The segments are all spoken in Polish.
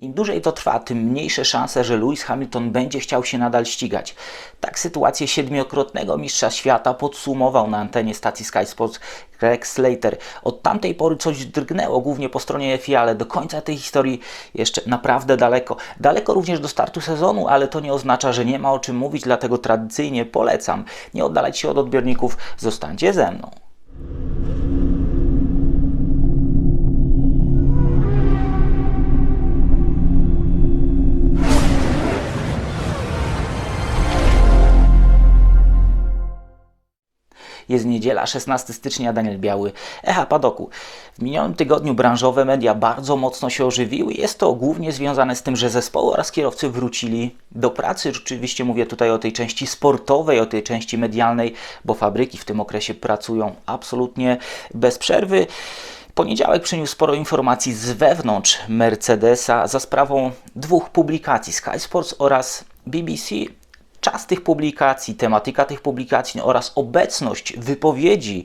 Im dłużej to trwa, tym mniejsze szanse, że Lewis Hamilton będzie chciał się nadal ścigać. Tak sytuację siedmiokrotnego mistrza świata podsumował na antenie stacji Sky Sports Greg Slater. Od tamtej pory coś drgnęło, głównie po stronie FIA, ale do końca tej historii jeszcze naprawdę daleko. Daleko również do startu sezonu, ale to nie oznacza, że nie ma o czym mówić, dlatego tradycyjnie polecam. Nie oddalać się od odbiorników, zostańcie ze mną. Jest niedziela, 16 stycznia, Daniel Biały, Echa Padoku. W minionym tygodniu branżowe media bardzo mocno się ożywiły. Jest to głównie związane z tym, że zespoły oraz kierowcy wrócili do pracy. Rzeczywiście mówię tutaj o tej części sportowej, o tej części medialnej, bo fabryki w tym okresie pracują absolutnie bez przerwy. Poniedziałek przyniósł sporo informacji z wewnątrz Mercedesa za sprawą dwóch publikacji Sky Sports oraz BBC czas tych publikacji, tematyka tych publikacji oraz obecność wypowiedzi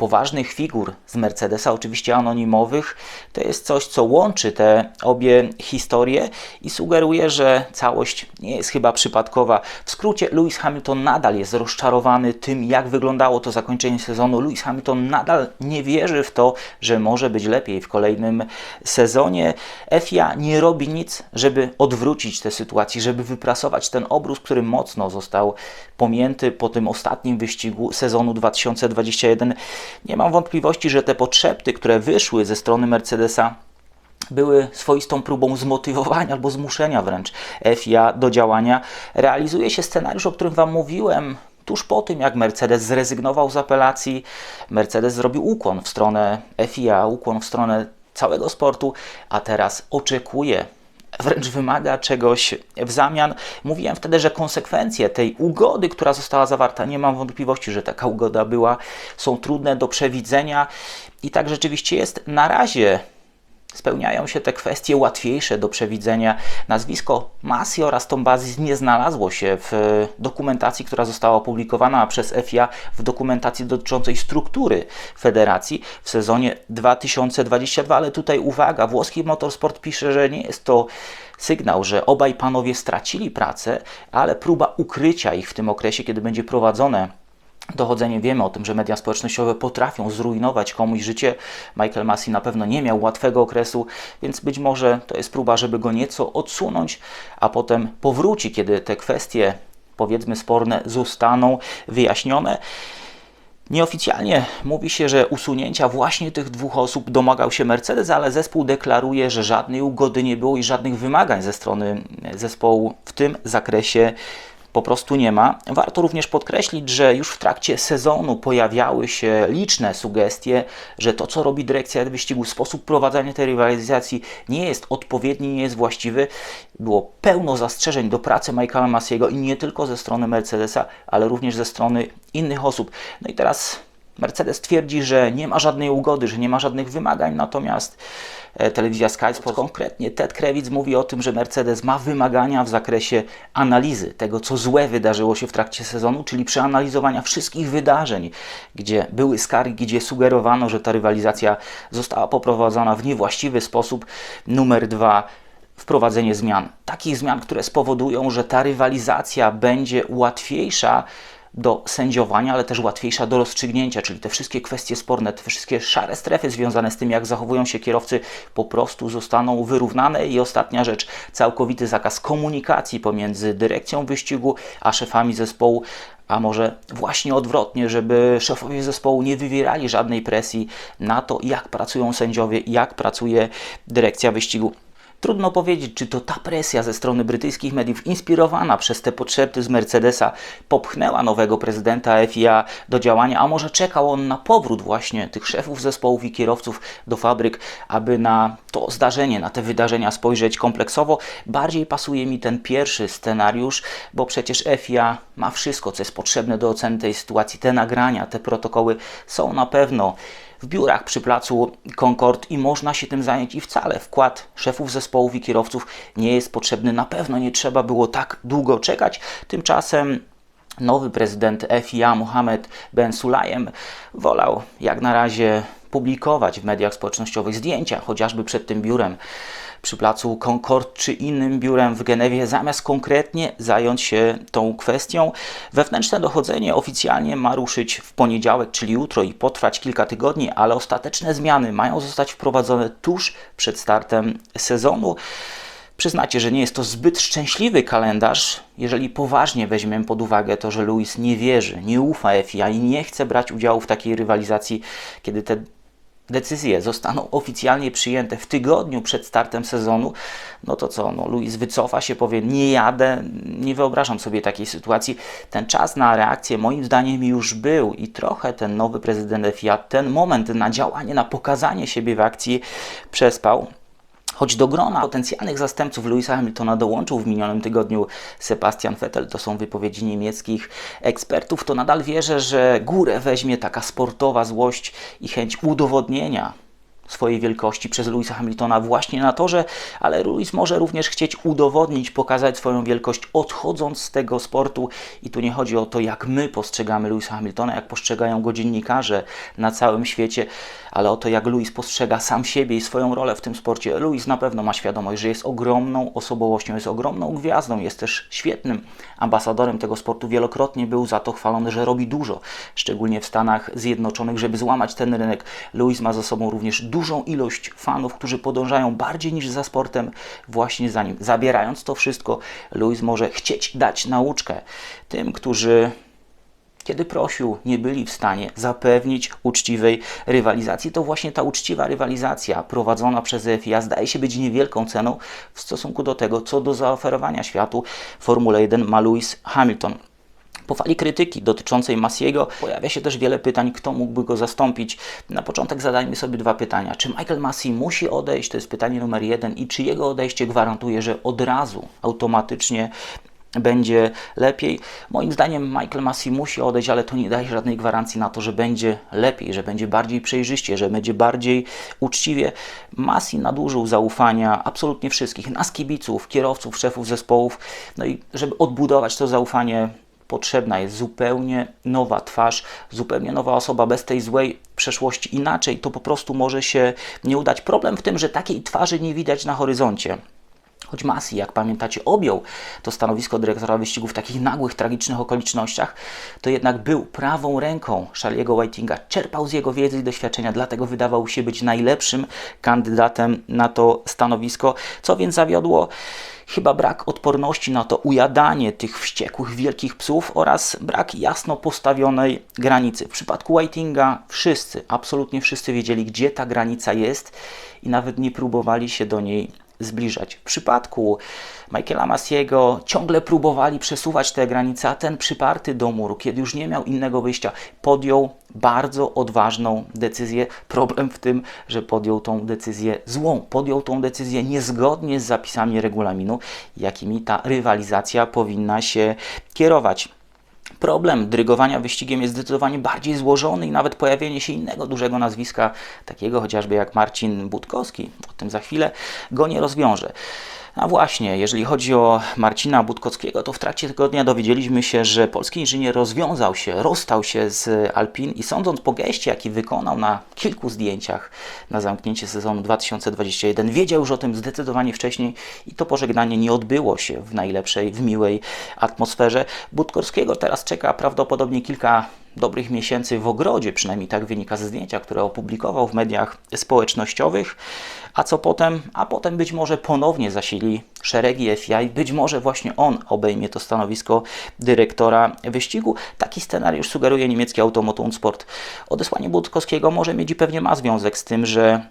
poważnych figur z Mercedesa, oczywiście anonimowych, to jest coś, co łączy te obie historie i sugeruje, że całość nie jest chyba przypadkowa. W skrócie, Lewis Hamilton nadal jest rozczarowany tym, jak wyglądało to zakończenie sezonu. Lewis Hamilton nadal nie wierzy w to, że może być lepiej w kolejnym sezonie. FIA nie robi nic, żeby odwrócić tę sytuację, żeby wyprasować ten obrus, który mocno został pomięty po tym ostatnim wyścigu sezonu 2021. Nie mam wątpliwości, że te potrzeby, które wyszły ze strony Mercedesa, były swoistą próbą zmotywowania albo zmuszenia wręcz FIA do działania. Realizuje się scenariusz, o którym Wam mówiłem tuż po tym, jak Mercedes zrezygnował z apelacji. Mercedes zrobił ukłon w stronę FIA, ukłon w stronę całego sportu, a teraz oczekuje wręcz wymaga czegoś w zamian. Mówiłem wtedy, że konsekwencje tej ugody, która została zawarta, nie mam wątpliwości, że taka ugoda była, są trudne do przewidzenia i tak rzeczywiście jest. Na razie spełniają się te kwestie łatwiejsze do przewidzenia. Nazwisko Masi oraz Tombazis nie znalazło się w dokumentacji, która została opublikowana przez FIA w dokumentacji dotyczącej struktury federacji w sezonie 2022, ale tutaj uwaga, włoski motorsport pisze, że nie jest to sygnał, że obaj panowie stracili pracę, ale próba ukrycia ich w tym okresie, kiedy będzie prowadzone dochodzenie. Wiemy o tym, że media społecznościowe potrafią zrujnować komuś życie. Michael Massey na pewno nie miał łatwego okresu, więc być może to jest próba, żeby go nieco odsunąć, a potem powróci, kiedy te kwestie, powiedzmy sporne, zostaną wyjaśnione. Nieoficjalnie mówi się, że usunięcia właśnie tych dwóch osób domagał się Mercedes, ale zespół deklaruje, że żadnej ugody nie było i żadnych wymagań ze strony zespołu w tym zakresie po prostu nie ma. Warto również podkreślić, że już w trakcie sezonu pojawiały się liczne sugestie, że to, co robi dyrekcja wyścigu, sposób prowadzenia tej rywalizacji nie jest odpowiedni, nie jest właściwy. Było pełno zastrzeżeń do pracy Michaela Massiego i nie tylko ze strony Mercedesa, ale również ze strony innych osób. No i teraz Mercedes twierdzi, że nie ma żadnej ugody, że nie ma żadnych wymagań, natomiast telewizja Sky Sports, konkretnie Ted Krewic mówi o tym, że Mercedes ma wymagania w zakresie analizy tego, co złe wydarzyło się w trakcie sezonu, czyli przeanalizowania wszystkich wydarzeń, gdzie były skargi, gdzie sugerowano, że ta rywalizacja została poprowadzona w niewłaściwy sposób. Numer dwa, wprowadzenie zmian. Takich zmian, które spowodują, że ta rywalizacja będzie łatwiejsza do sędziowania, ale też łatwiejsza do rozstrzygnięcia, czyli te wszystkie kwestie sporne, te wszystkie szare strefy związane z tym, jak zachowują się kierowcy, po prostu zostaną wyrównane. I ostatnia rzecz, całkowity zakaz komunikacji pomiędzy dyrekcją wyścigu a szefami zespołu, a może właśnie odwrotnie, żeby szefowie zespołu nie wywierali żadnej presji na to, jak pracują sędziowie, jak pracuje dyrekcja wyścigu. Trudno powiedzieć, czy to ta presja ze strony brytyjskich mediów, inspirowana przez te potrzeby z Mercedesa, popchnęła nowego prezydenta FIA do działania, a może czekał on na powrót właśnie tych szefów zespołów i kierowców do fabryk, aby na to zdarzenie, na te wydarzenia spojrzeć kompleksowo. Bardziej pasuje mi ten pierwszy scenariusz, bo przecież FIA ma wszystko, co jest potrzebne do oceny tej sytuacji. Te nagrania, te protokoły są na pewno w biurach przy placu Concord i można się tym zająć i wcale wkład szefów zespołów i kierowców nie jest potrzebny. Na pewno nie trzeba było tak długo czekać. Tymczasem nowy prezydent FIA Mohamed Ben Sulayem wolał jak na razie publikować w mediach społecznościowych zdjęcia, chociażby przed tym biurem przy placu Concord czy innym biurem w Genewie, zamiast konkretnie zająć się tą kwestią. Wewnętrzne dochodzenie oficjalnie ma ruszyć w poniedziałek, czyli jutro i potrwać kilka tygodni, ale ostateczne zmiany mają zostać wprowadzone tuż przed startem sezonu. Przyznacie, że nie jest to zbyt szczęśliwy kalendarz, jeżeli poważnie weźmiemy pod uwagę to, że Luis nie wierzy, nie ufa FIA i nie chce brać udziału w takiej rywalizacji, kiedy te decyzje zostaną oficjalnie przyjęte w tygodniu przed startem sezonu, no to co, no Luis wycofa się, powie nie jadę, nie wyobrażam sobie takiej sytuacji. Ten czas na reakcję moim zdaniem już był i trochę ten nowy prezydent FIA ten moment na działanie, na pokazanie siebie w akcji przespał. Choć do grona potencjalnych zastępców Louisa Hamiltona dołączył w minionym tygodniu Sebastian Vettel, to są wypowiedzi niemieckich ekspertów, to nadal wierzę, że górę weźmie taka sportowa złość i chęć udowodnienia swojej wielkości przez Louisa Hamiltona właśnie na torze, ale Louis może również chcieć udowodnić, pokazać swoją wielkość odchodząc z tego sportu i tu nie chodzi o to, jak my postrzegamy Louisa Hamiltona, jak postrzegają go dziennikarze na całym świecie, ale o to, jak Louis postrzega sam siebie i swoją rolę w tym sporcie. Louis na pewno ma świadomość, że jest ogromną osobowością, jest ogromną gwiazdą, jest też świetnym ambasadorem tego sportu. Wielokrotnie był za to chwalony, że robi dużo, szczególnie w Stanach Zjednoczonych, żeby złamać ten rynek. Louis ma za sobą również dużą ilość fanów, którzy podążają bardziej niż za sportem właśnie za nim. Zabierając to wszystko, Louis może chcieć dać nauczkę tym, którzy kiedy prosił, nie byli w stanie zapewnić uczciwej rywalizacji. To właśnie ta uczciwa rywalizacja prowadzona przez FIA zdaje się być niewielką ceną w stosunku do tego, co do zaoferowania światu Formule 1 ma Lewis Hamilton. Po fali krytyki dotyczącej Massiego pojawia się też wiele pytań, kto mógłby go zastąpić. Na początek zadajmy sobie dwa pytania. Czy Michael Massi musi odejść? To jest pytanie numer jeden. I czy jego odejście gwarantuje, że od razu automatycznie będzie lepiej. Moim zdaniem Michael Massey musi odejść, ale to nie daje żadnej gwarancji na to, że będzie lepiej, że będzie bardziej przejrzyście, że będzie bardziej uczciwie. Massey nadużył zaufania absolutnie wszystkich, nas kibiców, kierowców, szefów zespołów. No i żeby odbudować to zaufanie, potrzebna jest zupełnie nowa twarz, zupełnie nowa osoba bez tej złej przeszłości. Inaczej to po prostu może się nie udać. Problem w tym, że takiej twarzy nie widać na horyzoncie. Choć Masi, jak pamiętacie, objął to stanowisko dyrektora wyścigu w takich nagłych, tragicznych okolicznościach, to jednak był prawą ręką Charlie'ego Whitinga, czerpał z jego wiedzy i doświadczenia, dlatego wydawał się być najlepszym kandydatem na to stanowisko. Co więc zawiodło? Chyba brak odporności na to ujadanie tych wściekłych, wielkich psów oraz brak jasno postawionej granicy. W przypadku Whitinga wszyscy, absolutnie wszyscy wiedzieli, gdzie ta granica jest i nawet nie próbowali się do niej zbliżać. W przypadku Michaela Massiego ciągle próbowali przesuwać te granice, a ten przyparty do muru, kiedy już nie miał innego wyjścia, podjął bardzo odważną decyzję. Problem w tym, że podjął tą decyzję złą, podjął tą decyzję niezgodnie z zapisami regulaminu, jakimi ta rywalizacja powinna się kierować. Problem drygowania wyścigiem jest zdecydowanie bardziej złożony i nawet pojawienie się innego dużego nazwiska, takiego chociażby jak Marcin Budkowski, o tym za chwilę, go nie rozwiąże. A właśnie, jeżeli chodzi o Marcina Budkowskiego, to w trakcie tygodnia dowiedzieliśmy się, że polski inżynier rozwiązał się, rozstał się z Alpin i sądząc po geście, jaki wykonał na kilku zdjęciach na zamknięcie sezonu 2021, wiedział już o tym zdecydowanie wcześniej i to pożegnanie nie odbyło się w najlepszej, w miłej atmosferze. Budkowskiego teraz czeka prawdopodobnie kilka dobrych miesięcy w ogrodzie, przynajmniej tak wynika ze zdjęcia, które opublikował w mediach społecznościowych. A co potem? A potem być może ponownie zasili szeregi FIA i być może właśnie on obejmie to stanowisko dyrektora wyścigu. Taki scenariusz sugeruje niemiecki Automoton Sport. Odesłanie Budkowskiego może mieć i pewnie ma związek z tym, że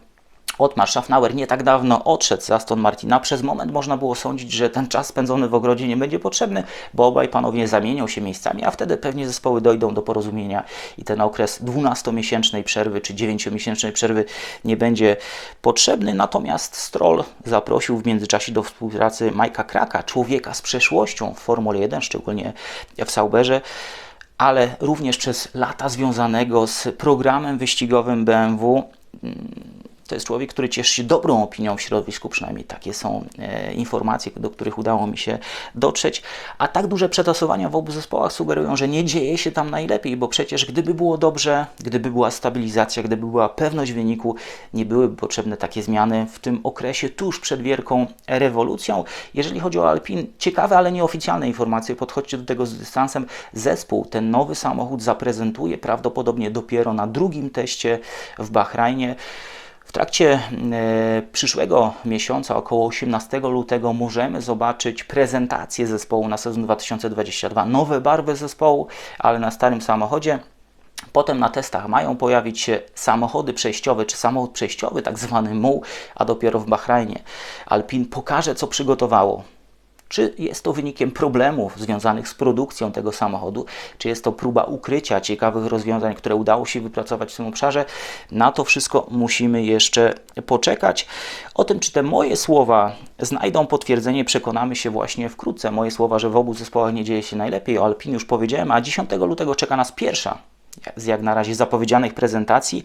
Otmar Schaffnauer nie tak dawno odszedł z Aston Martina. Przez moment można było sądzić, że ten czas spędzony w ogrodzie nie będzie potrzebny, bo obaj panowie zamienią się miejscami, a wtedy pewnie zespoły dojdą do porozumienia i ten okres 12-miesięcznej przerwy czy 9-miesięcznej przerwy nie będzie potrzebny. Natomiast Stroll zaprosił w międzyczasie do współpracy Majka Kraka, człowieka z przeszłością w Formule 1, szczególnie w Sauberze ale również przez lata związanego z programem wyścigowym BMW To jest człowiek, który cieszy się dobrą opinią w środowisku, przynajmniej takie są e, informacje, do których udało mi się dotrzeć. A tak duże przetasowania w obu zespołach sugerują, że nie dzieje się tam najlepiej, bo przecież gdyby było dobrze, gdyby była stabilizacja, gdyby była pewność wyniku, nie byłyby potrzebne takie zmiany w tym okresie tuż przed wielką rewolucją. Jeżeli chodzi o Alpin, ciekawe, ale nieoficjalne informacje, podchodźcie do tego z dystansem. Zespół ten nowy samochód zaprezentuje prawdopodobnie dopiero na drugim teście w Bahrajnie. W trakcie e, przyszłego miesiąca, około 18 lutego, możemy zobaczyć prezentację zespołu na sezon 2022. Nowe barwy zespołu, ale na starym samochodzie. Potem na testach mają pojawić się samochody przejściowe, czy samochód przejściowy, tak zwany MUł, a dopiero w Bahrajnie. Alpin pokaże, co przygotowało. Czy jest to wynikiem problemów związanych z produkcją tego samochodu, czy jest to próba ukrycia ciekawych rozwiązań, które udało się wypracować w tym obszarze? Na to wszystko musimy jeszcze poczekać. O tym, czy te moje słowa znajdą potwierdzenie, przekonamy się właśnie wkrótce. Moje słowa, że w obu zespołach nie dzieje się najlepiej, o Alpin już powiedziałem, a 10 lutego czeka nas pierwsza z jak na razie zapowiedzianych prezentacji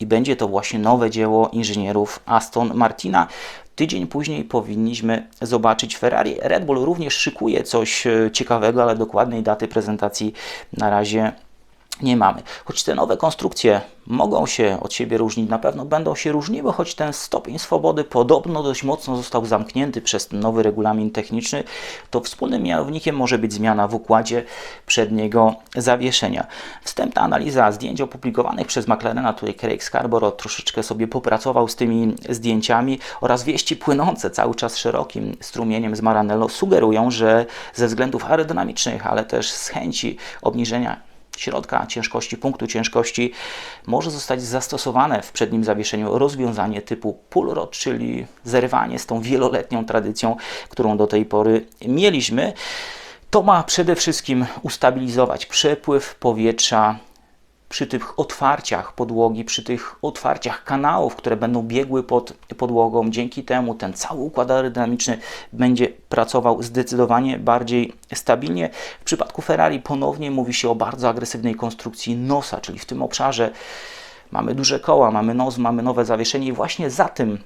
i będzie to właśnie nowe dzieło inżynierów Aston Martina. Tydzień później powinniśmy zobaczyć Ferrari. Red Bull również szykuje coś e, ciekawego, ale dokładnej daty prezentacji na razie nie mamy. Choć te nowe konstrukcje mogą się od siebie różnić, na pewno będą się różniły, choć ten stopień swobody podobno dość mocno został zamknięty przez ten nowy regulamin techniczny, to wspólnym mianownikiem może być zmiana w układzie przedniego zawieszenia. Wstępna analiza zdjęć opublikowanych przez McLarena, tutaj Craig Scarborough troszeczkę sobie popracował z tymi zdjęciami oraz wieści płynące cały czas szerokim strumieniem z Maranello sugerują, że ze względów aerodynamicznych, ale też z chęci obniżenia środka ciężkości, punktu ciężkości może zostać zastosowane w przednim zawieszeniu rozwiązanie typu pull rod, czyli zerwanie z tą wieloletnią tradycją, którą do tej pory mieliśmy. To ma przede wszystkim ustabilizować przepływ powietrza przy tych otwarciach podłogi, przy tych otwarciach kanałów, które będą biegły pod podłogą, dzięki temu ten cały układ aerodynamiczny będzie pracował zdecydowanie bardziej stabilnie. W przypadku Ferrari ponownie mówi się o bardzo agresywnej konstrukcji nosa, czyli w tym obszarze mamy duże koła, mamy nos, mamy nowe zawieszenie i właśnie za tym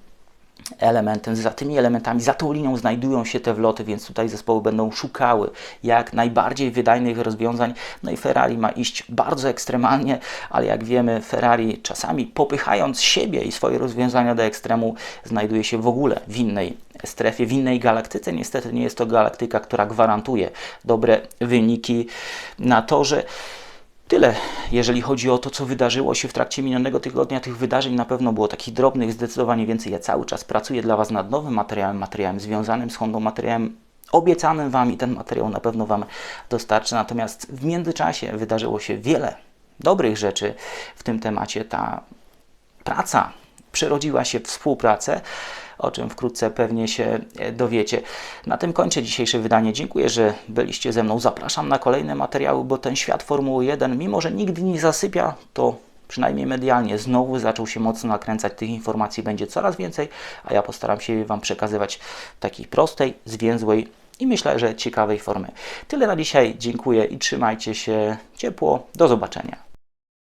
elementem, za tymi elementami, za tą linią znajdują się te wloty, więc tutaj zespoły będą szukały jak najbardziej wydajnych rozwiązań. No i Ferrari ma iść bardzo ekstremalnie, ale jak wiemy, Ferrari czasami popychając siebie i swoje rozwiązania do ekstremu, znajduje się w ogóle w innej strefie, w innej galaktyce. Niestety nie jest to galaktyka, która gwarantuje dobre wyniki na torze. Tyle, jeżeli chodzi o to, co wydarzyło się w trakcie minionego tygodnia. Tych wydarzeń na pewno było takich drobnych, zdecydowanie więcej. Ja cały czas pracuję dla Was nad nowym materiałem, materiałem związanym z Hondą, materiałem obiecanym Wam i ten materiał na pewno Wam dostarczy. Natomiast w międzyczasie wydarzyło się wiele dobrych rzeczy w tym temacie. Ta praca przerodziła się w współpracę o czym wkrótce pewnie się e, dowiecie. Na tym kończę dzisiejsze wydanie. Dziękuję, że byliście ze mną. Zapraszam na kolejne materiały, bo ten świat Formuły 1, mimo że nigdy nie zasypia, to przynajmniej medialnie znowu zaczął się mocno nakręcać. Tych informacji będzie coraz więcej, a ja postaram się Wam przekazywać w takiej prostej, zwięzłej i myślę, że ciekawej formy. Tyle na dzisiaj. Dziękuję i trzymajcie się ciepło. Do zobaczenia.